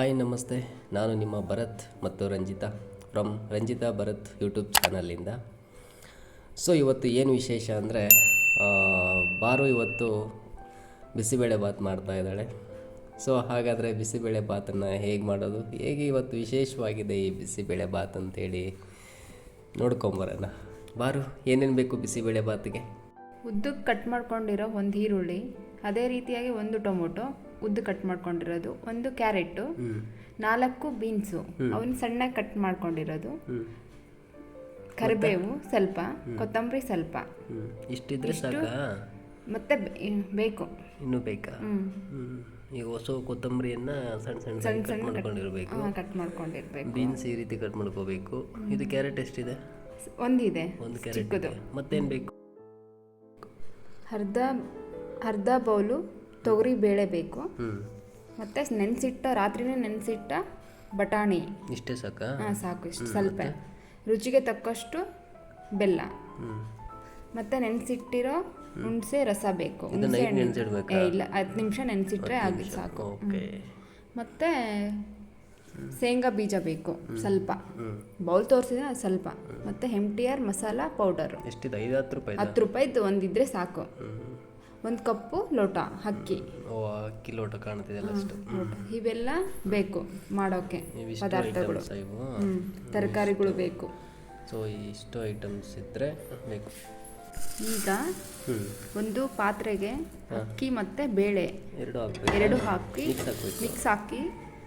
Hi ನಮಸ್ತೆ. ನಾನು ನಿಮ್ಮ ಭರತ್ ಮತ್ತು ರಂಜಿತಾ ಫ್ರಮ್ ರಂಜಿತಾ ಭರತ್ ಯೂಟ್ಯೂಬ್ ಚಾನಲಿಂದ ಸೊ ಇವತ್ತು ಏನು ವಿಶೇಷ ಅಂದರೆ ಬಾರು ಇವತ್ತು ಬಿಸಿಬೇಳೆ ಬಾತ್ ಮಾಡ್ತಾ ಇದ್ದಾಳೆ. ಸೊ ಹಾಗಾದರೆ ಬಿಸಿಬೇಳೆ ಬಾತನ್ನು ಹೇಗೆ ಮಾಡೋದು? ಹೇಗೆ ಇವತ್ತು ವಿಶೇಷವಾಗಿದೆ ಈ ಬಿಸಿಬೇಳೆ ಬಾತ್ ಅಂತೇಳಿ ನೋಡ್ಕೊಂಬರೋಣ ಬಾರು, ಏನೇನು ಬೇಕು ಬಿಸಿಬೇಳೆ ಬಾತ್ಗೆ ಉದ್ದಕ್ಕೆ ಕಟ್ ಮಾಡ್ಕೊಂಡಿರೋ ಒಂದು ಈರುಳ್ಳಿ ಅದೇ ರೀತಿಯಾಗಿ ಒಂದು ಟೊಮೊಟೊ ಉದ್ದು ಕಟ್ ಮಾಡ್ಕೊಂಡಿರೋದು ಒಂದು ಕ್ಯಾರೆಟು ನಾಲ್ಕು ಬೀನ್ಸು. ಅವನ್ನ ಸಣ್ಣಗೆ ಕಟ್ ಮಾಡ್ಕೊಂಡಿರೋದು. ಕರಿಬೇವು ಸ್ವಲ್ಪ ಕೊತ್ತಂಬರಿ ಸ್ವಲ್ಪ. ಇಷ್ಟಿದ್ರೆ ಸಾಕಾ? ಮತ್ತೆ ಬೇಕು. ಇನ್ನು ಬೇಕಾ. ಈಗ ಹೊಸ ಕೊತ್ತಂಬರಿಯನ್ನ ಸಣ್ಣ ಸಣ್ಣ ಸಣ್ಣ ಕಟ್ ಸಣ್ಣ ಮಾಡ್ಕೊಂಡಿರ್ಬೇಕು. ಕಟ್ ಮಾಡ್ಕೊಂಡಿರ್ಬೇಕು. ಬೀನ್ಸ್ ಈ ರೀತಿ ಕಟ್ ಮಾಡ್ಕೋಬೇಕು. ಇದು ಕ್ಯಾರೆಟ್ ಎಷ್ಟಿದೆ? ಒಂದಿದೆ. ಒಂದು ಕ್ಯಾರೆಟ್ ಮತ್ತೇನು ಬೇಕು? ಅರ್ಧ ಅರ್ಧ ಬೌಲು ತೊಗರಿ ಬೇಳೆ ಬೇಕು. ಮತ್ತೆ ನೆನೆಸಿಟ್ಟ ರಾತ್ರಿನೇ ನೆನೆಸಿಟ್ಟ ಬಟಾಣಿ. ಇಷ್ಟೇ ಸಾಕು? ಹಾಂ ಸಾಕು ಇಷ್ಟು ಸ್ವಲ್ಪ. ರುಚಿಗೆ ತಕ್ಕಷ್ಟು ಬೆಲ್ಲ. ಮತ್ತೆ ನೆನೆಸಿಟ್ಟಿರೋ ಹುಣಸೆ ರಸ ಬೇಕು. ಹುಣಸೆ ಇಲ್ಲ ಹತ್ತು ನಿಮಿಷ ನೆನೆಸಿಟ್ರೆ ಆಗಿ ಸಾಕು. ಮತ್ತೆ ಶೇಂಗಾ ಬೀಜ ಬೇಕು ಸ್ವಲ್ಪ. ಬೌಲ್ ತೋರಿಸಿದ್ರೆ ಅದು ಸ್ವಲ್ಪ. ಮತ್ತೆ ಆರ್ ಮಸಾಲ ಪೌಡರ್. ಎಷ್ಟಿದೆ? ಐದು ಹತ್ತು ರೂಪಾಯಿ ಹತ್ತು ರೂಪಾಯಿದು ಒಂದಿದ್ರೆ ಸಾಕು. ಒಂದು ಕಪ್ಪು ಲೋಟ ಅಕ್ಕಿ. ಓ ಅಕ್ಕಿ ಲೋಟ ಕಾಣುತ್ತಿದೆ ಅಷ್ಟು. ಇವೆಲ್ಲ ಬೇಕು ಮಾಡೋಕ್ಕೆ ಇವಿಷ್ಟು ಪದಾರ್ಥಗಳು. ಇವು. ತರಕಾರಿಗಳು ಬೇಕು. ಸೊ ಇಷ್ಟು ಐಟಮ್ಸ್ ಇದ್ರೆ ಬೇಕು. ಈಗ ಹ್ಞೂ ಒಂದು ಪಾತ್ರೆಗೆ ಅಕ್ಕಿ ಮತ್ತೆ ಬೇಳೆ. ಎರಡು ಹಾಕ್ಬೇಕು. ಎರಡು ಹಾಕಿ ಮಿಕ್ಸ್ ಹಾಕ್ಬೇಕು. ಮಿಕ್ಸ್ ಹಾಕಿ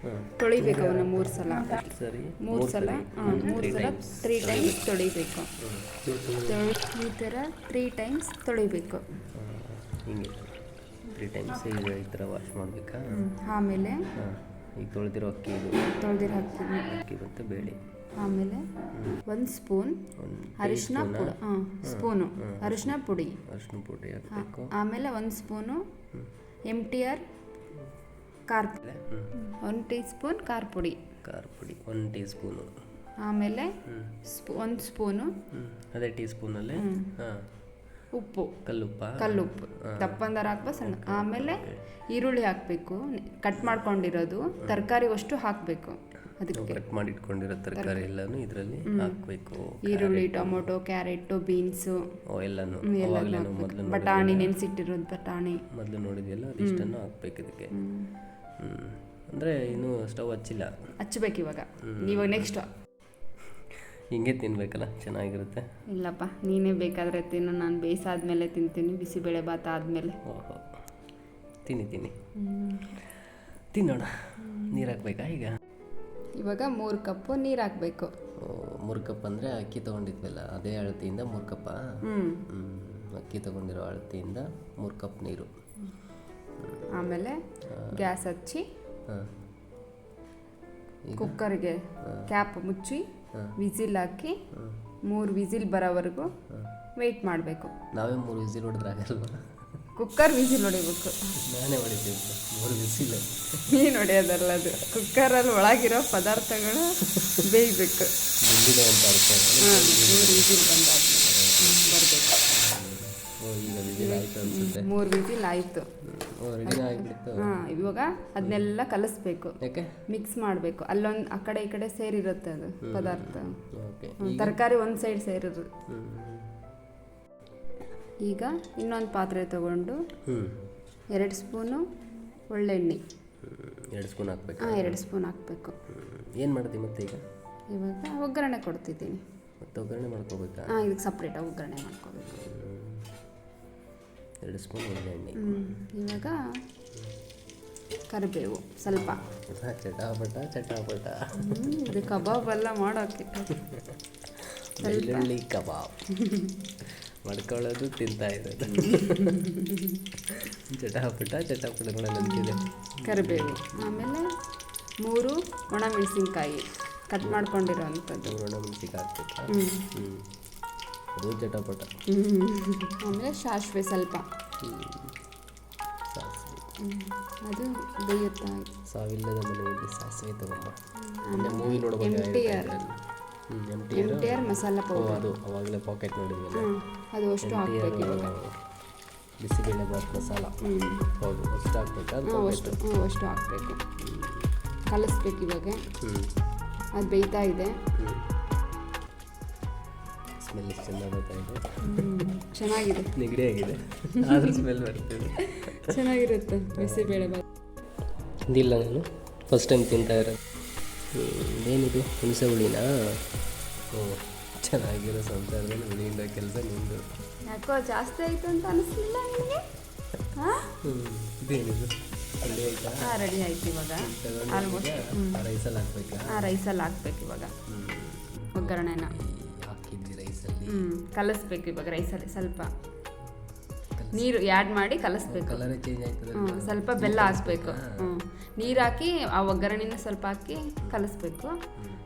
ಹಾಂ ತೊಳಿಬೇಕು ಅವನ್ನ ಮೂರು ಸಲ. ಸರಿ. ಮೂರು ಸಲ. ಮೂರ್ ಮೂರು ಸಲ ತ್ರೀ ಟೈಮ್ಸ್ ತೊಳಿಬೇಕು. ತೊಳಿ ಈ ಥರ ತ್ರೀ ಟೈಮ್ಸ್ ತೊಳಿಬೇಕು. ಹಿಂಗೆ ತ್ರೀ ಟೈಮ್ಸ್ ಈಗ ಈ ಥರ ವಾಶ್ ಮಾಡಬೇಕಾ? ಆಮೇಲೆ? ಹಾಂ ಈಗ ತೊಳೆದಿರೋ ಅಕ್ಕಿ ಇದು. ತೊಳೆದಿರೋ ಅಕ್ಕಿ ಅಕ್ಕಿ ಮತ್ತು ಬೇಳೆ. ಆಮೇಲೆ ಒಂದು ಸ್ಪೂನ್ ಅರಿಶಿನ ಪುಡಿ ಹಾಂ ಸ್ಪೂನು ಅರಿಶಿನ ಪುಡಿ. ಅರಿಶಿನ ಪುಡಿ ಹಾಕಬೇಕು ಆಮೇಲೆ ಒಂದು ಸ್ಪೂನು ಎಂ ಟಿ ಆರ್ ಖಾರ ಪುಡಿ. ಒಂದು ಟೀ ಸ್ಪೂನ್ ಖಾರ ಪುಡಿ. ಖಾರ ಪುಡಿ ಒಂದು ಟೀ ಸ್ಪೂನು ಆಮೇಲೆ ಸ್ಪೂ ಒಂದು ಸ್ಪೂನು ಅದೇ ಟೀ ಸ್ಪೂನಲ್ಲಿ ಹಾಂ. ಉಪ್ಪು. ಕಲ್ಲುಪ್ಪ. ಕಲ್ಲುಪ್ಪು. ದಪ್ಪಂದರ ಹಾಕ್ಬ ಸಣ್ಣ. ಆಮೇಲೆ ಈರುಳ್ಳಿ ಹಾಕಬೇಕು. ಕಟ್ ಮಾಡ್ಕೊಂಡಿರೋದು. ತರಕಾರಿಗಷ್ಟು ಹಾಕಬೇಕು. ಅದಕ್ಕೆ. ಕಟ್ ಮಾಡಿ ಇಟ್ಕೊಂಡಿರೋ ತರಕಾರಿ. ಎಲ್ಲನೂ ಇದರಲ್ಲಿ ಹಾಕಬೇಕು. ಈರುಳ್ಳಿ ಟೊಮೊಟೊ ಕ್ಯಾರೆಟು ಬೀನ್ಸು. ಎಲ್ಲನೂ. ಮೊದಲು ಬಟಾಣಿ ನೆನೆಸಿಟ್ಟಿರೋದು ಬಟಾಣಿ. ಮೊದಲು ನೋಡಿದೆಯಲ್ಲ ಅದಿಷ್ಟನ್ನು ಹಾಕ್ಬೇಕು ಇದಕ್ಕೆ. ಅಂದ್ರೆ ಅಂದರೆ ಇನ್ನೂ ಸ್ಟವ್ ಹಚ್ಚಿಲ್ಲ. ಹಚ್ಚಬೇಕು ಇವಾಗ. ಇವಾಗ ನೆಕ್ಸ್ಟ್ ಹಿಂಗೆ ತಿನ್ಬೇಕಲ್ಲ ಚೆನ್ನಾಗಿರುತ್ತೆ. ಇಲ್ಲಪ್ಪ ನೀನೇ ಬೇಕಾದರೆ ತಿನ್ನು ನಾನು ಬೇಯಿಸಾದ್ಮೇಲೆ ತಿಂತೀನಿ ಬಿಸಿಬೇಳೆ ಭಾತ ಆದಮೇಲೆ. ಓಹೋ ತಿನ್ನಿ ತಿನ್ನಿ. ತಿನ್ನೋಣ ನೀರು ಹಾಕ್ಬೇಕಾ ಈಗ? ಇವಾಗ ಮೂರು ಕಪ್ಪು ನೀರು ಹಾಕಬೇಕು ಮೂರು ಕಪ್ ಅಂದರೆ ಅಕ್ಕಿ ತೊಗೊಂಡಿದ್ವಲ್ಲ ಅದೇ ಅಳತಿಯಿಂದ ಮೂರು ಕಪ್ಪ? ಅಕ್ಕಿ ತೊಗೊಂಡಿರೋ ಅಳತಿಯಿಂದ ಮೂರು ಕಪ್ ನೀರು. ಆಮೇಲೆ ಗ್ಯಾಸ್ ಹಚ್ಚಿ ಕುಕ್ಕರ್ಗೆ ಕ್ಯಾಪ್ ಮುಚ್ಚಿ ವಿಸಿಲ್ ಹಾಕಿ ಮೂರು ವಿಸಿಲ್ ಬರೋವರೆಗೂ ವೆಯ್ಟ್ ಮಾಡಬೇಕು. ನಾವೇ ಮೂರು ವಿಸಿಲ್ ಹೊಡೆದ್ರೆ ಆಗಲ್ವಾ? ಕುಕ್ಕರ್ ವಿಸಿಲ್ ಹೊಡಿಬೇಕು. ನಾನೇ ಹೊಡಿತೀನಿ ಮೂರು ವಿಸಿಲ್. ನೀನು ಹೊಡೆಯೋದಲ್ಲ ಅದು. ಕುಕ್ಕರಲ್ಲಿ ಒಳಗಿರೋ ಪದಾರ್ಥಗಳು ಬೇಯಬೇಕು. ಅಂತ ಅರ್ಥ. ಮೂರು ವಿಸಿಲ್ ಬಂದಾದ್ಮೇಲೆ. ಈಗ ಆಯ್ತು ಅನಿಸುತ್ತೆ. ಮೂರು ಆಯಿತು ಹಾಂ ಇವಾಗ ಅದನ್ನೆಲ್ಲ ಕಲಿಸ್ಬೇಕು. ಯಾಕೆ? ಮಿಕ್ಸ್ ಮಾಡಬೇಕು. ಅಲ್ಲೊಂದು ಆ ಕಡೆ ಈ ಕಡೆ ಸೇರಿರುತ್ತೆ ಅದು ಪದಾರ್ಥ. ಓಕೆ ತರಕಾರಿ ಒಂದು ಸೈಡ್ ಸೇರಿರು ಈಗ ಇನ್ನೊಂದು ಪಾತ್ರೆ ತಗೊಂಡು ಎರಡು ಸ್ಪೂನು ಒಳ್ಳೆಣ್ಣೆ. ಎರಡು ಸ್ಪೂನ್ ಹಾಕ್ಬೇಕು? ಹಾಂ ಎರಡು ಸ್ಪೂನ್ ಹಾಕಬೇಕು. ಏನು ಮಾಡ್ತೀವಿ ಮತ್ತೆ ಈಗ? ಇವಾಗ ಒಗ್ಗರಣೆ ಕೊಡ್ತಿದ್ದೀನಿ. ಮತ್ತೆ ಒಗ್ಗರಣೆ ಮಾಡ್ಕೋಬೇಕಾ? ಹಾಂ ಇದಕ್ಕೆ ಸಪ್ರೇಟಾಗಿ ಒಗ್ಗರಣೆ ಮಾಡ್ಕೋಬೇಕು. ಎರಡು ಸ್ಪೂನ್ ಎಣ್ಣೆ ಇವಾಗ ಕರಿಬೇವು ಸ್ವಲ್ಪ. ಚಟಾಪಟ ಚಟಾಪಟ. ಇದು ಕಬಾಬ್ ಎಲ್ಲ ಮಾಡೋಕ್ಕೆ. ಬೆಳ್ಳುಳ್ಳಿ ಕಬಾಬ್. ಮಾಡ್ಕೊಳ್ಳೋದು ತಿಂತಾ ಇರೋದು. ಚಟಾಪಟ ಚಟಾಪಟಗಳ ನಂತಿದೆ ಕರಿಬೇವು. ಆಮೇಲೆ ಮೂರು ಒಣಮೆಣಸಿನ್ಕಾಯಿ ಕಟ್ ಮಾಡ್ಕೊಂಡಿರೋ ಅಂಥದ್ದು ಒಣಮೆಣಸಿನ್ಕಾಯಿ ಹಾಕ್ಬೇಕಾ? ಹ್ಞೂ ಅದು ಚಟಪಟ ಆಮೇಲೆ ಸಾಸಿವೆ ಸ್ವಲ್ಪ. ಸಾಸಿವೆ. ಅದು ಬೇಯುತ್ತಾ. ಸಾವಿಲ್ಲದ ಮನೆಯಲ್ಲಿ ಸಾಸಿವೆ ತಗೊಂಬ ಆಮೇಲೆ M T R masala powder ಅದು ಅವಾಗಲೇ ಪಾಕೆಟ್ ನೋಡಿದ್ವಿ ಅದು ಅಷ್ಟು ಹಾಕಬೇಕು ಇವಾಗ. ಬಿಸಿಬೇಳೆ ಬಾತ್ ಮಸಾಲ. ಹೌದು ಅಷ್ಟು ಹಾಕ್ಬೇಕಾ ಅದು ಅಷ್ಟು ಹ್ಞೂ ಅಷ್ಟು ಹಾಕಬೇಕು. ಕಲಿಸ್ಬೇಕು ಇವಾಗ. ಅದು ಬೇಯ್ತಾ ಇದೆ. ಸ್ಮೆಲ್ ಚೆಂದ ಬರ್ತಾ ಇದೆ ಚೆನ್ನಾಗಿದೆ. ನೆಗಡಿ ಆಗಿದೆ. ಆದ್ರೂ ಸ್ಮೆಲ್ ಬರ್ತಿದೆ. ಚೆನ್ನಾಗಿರುತ್ತೆ ಬಿಸಿಬೇಳೆ ಬಾತ್. ಇದಿಲ್ಲ ನಾನು. ಫಸ್ಟ್ ಟೈಮ್ ತಿಂತಾ ಇರೋದು. ಏನಿದು? ಹುಣಸೆ ಹುಳಿನ? ಓ ಚೆನ್ನಾಗಿರೋ ಸಂಸಾರದಲ್ಲಿ ಹುಳಿಯಿಂದ ಕೆಲಸ ನಿಂದು. ಯಾಕೋ ಜಾಸ್ತಿ ಆಯಿತು ಅಂತ ಅನಿಸ್ಲಿಲ್ಲ ನಿಮಗೆ ಇದೇನಿದು? ಹುಳಿ ಆಯ್ತಾ? ರೆಡಿ ಆಯ್ತು ಇವಾಗ. ಆಲ್ಮೋಸ್ಟ್ ರೈಸಲ್ಲಿ ಹಾಕ್ಬೇಕಾ? ರೈಸಲ್ಲಿ ಹಾಕ್ಬೇಕು ಇವಾಗ. ಒಗ್ಗರಣೆನ. ಹ್ಞೂ ಕಲಿಸ್ಬೇಕು ಇವಾಗ ರೈಸಲ್ಲಿ ಸ್ವಲ್ಪ. ನೀರು ಆ್ಯಡ್ ಮಾಡಿ ಕಲಿಸ್ಬೇಕು. ಕಲರೇ ಚೇಂಜ್ ಆಯ್ತದೆ ಹ್ಞೂ ಸ್ವಲ್ಪ ಬೆಲ್ಲ ಹಾಸ್ಬೇಕು ಹ್ಞೂ ನೀರು ಹಾಕಿ ಆ ಒಗ್ಗರಣೆನ ಸ್ವಲ್ಪ ಹಾಕಿ ಕಲಿಸ್ಬೇಕು.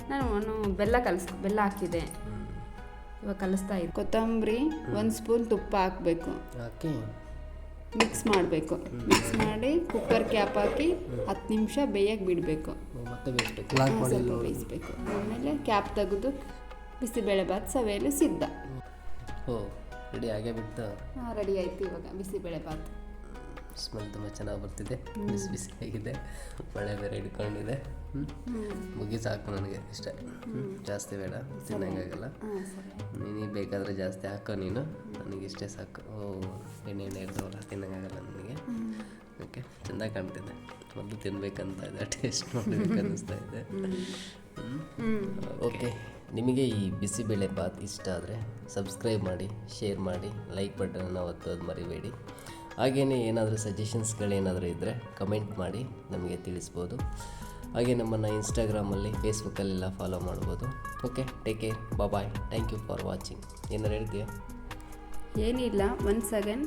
ನಾನು ಬೆಲ್ಲ ಕಲಿಸ್ ಬೆಲ್ಲ ಹಾಕಿದೆ. ಇವಾಗ ಕಲಿಸ್ತಾ ಇದ್ದೆ ಕೊತ್ತಂಬರಿ ಒಂದು ಸ್ಪೂನ್ ತುಪ್ಪ ಹಾಕಬೇಕು. ಹಾಕಿ. ಮಿಕ್ಸ್ ಮಾಡಬೇಕು. ಮಿಕ್ಸ್ ಮಾಡಿ ಕುಕ್ಕರ್ ಕ್ಯಾಪ್ ಹಾಕಿ ಹತ್ತು ನಿಮಿಷ ಬೇಯಕ್ಕೆ ಬಿಡಬೇಕು. ಸ್ವಲ್ಪ ಬೇಯಿಸ್ಬೇಕು. ಆಮೇಲೆ ಕ್ಯಾಪ್ ತೆಗೆದು ಬಿಸಿಬೇಳೆ ಬಾತ್ ಸವೆಯಲು ಸಿದ್ಧ. ಓ ರೆಡಿ ಆಗೇ ಬಿಟ್ಟು ಹಾಂ ರೆಡಿ ಆಯ್ತು ಇವಾಗ ಬಿಸಿಬೇಳೆ ಬಾತ್. ಸ್ಮೆಲ್ ತುಂಬ ಚೆನ್ನಾಗಿ ಬರ್ತಿದೆ. ಬಿಸಿ ಬಿಸಿ ಆಗಿದೆ ಮಳೆ ಬೇರೆ ಹಿಡ್ಕೊಂಡಿದೆ. ಹ್ಞೂ ಮುಗಿ ಸಾಕು ನನಗೆ ಇಷ್ಟ. ಜಾಸ್ತಿ ಬೇಡ ತಿನ್ನಂಗಾಗಲ್ಲ ನೀನು ಬೇಕಾದರೆ ಜಾಸ್ತಿ ಹಾಕೋ ನೀನು. ನನಗೆ ಇಷ್ಟೇ ಸಾಕು. ಓ ಎಣ್ಣೆ ಎಣ್ಣೆ ಇರ್ತಾವಲ್ಲ ತಿನ್ನಂಗಾಗಲ್ಲ ನನಗೆ. ಓಕೆ ಚೆಂದ ಕಾಣ್ತಿದೆ. ಮೊದಲು ತಿನ್ಬೇಕಂತ ಇದೆ ಟೇಸ್ಟ್ ನೋಡಬೇಕು ಅನ್ನಿಸ್ತಾ ಇದೆ. ಓಕೆ ನಿಮಗೆ ಈ ಬಿಸಿಬೇಳೆ ಬಾತ್ ಇಷ್ಟ ಆದರೆ ಸಬ್ಸ್ಕ್ರೈಬ್ ಮಾಡಿ, ಶೇರ್ ಮಾಡಿ, ಲೈಕ್ ಬಟನನ್ನು ಒತ್ತೋದು ಮರಿಬೇಡಿ. ಹಾಗೆಯೇ ಏನಾದರೂ ಸಜೆಷನ್ಸ್ಗಳೇನಾದರೂ ಇದ್ದರೆ ಕಮೆಂಟ್ ಮಾಡಿ ನಮಗೆ ತಿಳಿಸ್ಬೋದು. ಹಾಗೆ ನಮ್ಮನ್ನು ಇನ್ಸ್ಟಾಗ್ರಾಮಲ್ಲಿ, ಫೇಸ್ಬುಕ್ಕಲ್ಲೆಲ್ಲ ಫಾಲೋ ಮಾಡ್ಬೋದು. Okay, take care, bye, thank you for watching. ಏನಾರು ಹೇಳ್ತೀಯಾ? ಏನಿಲ್ಲ, ಒನ್ಸ್ ಅಗೇನ್,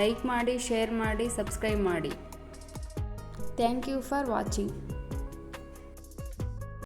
ಲೈಕ್ ಮಾಡಿ, ಶೇರ್ ಮಾಡಿ, ಸಬ್ಸ್ಕ್ರೈಬ್ ಮಾಡಿ. Thank you for watching.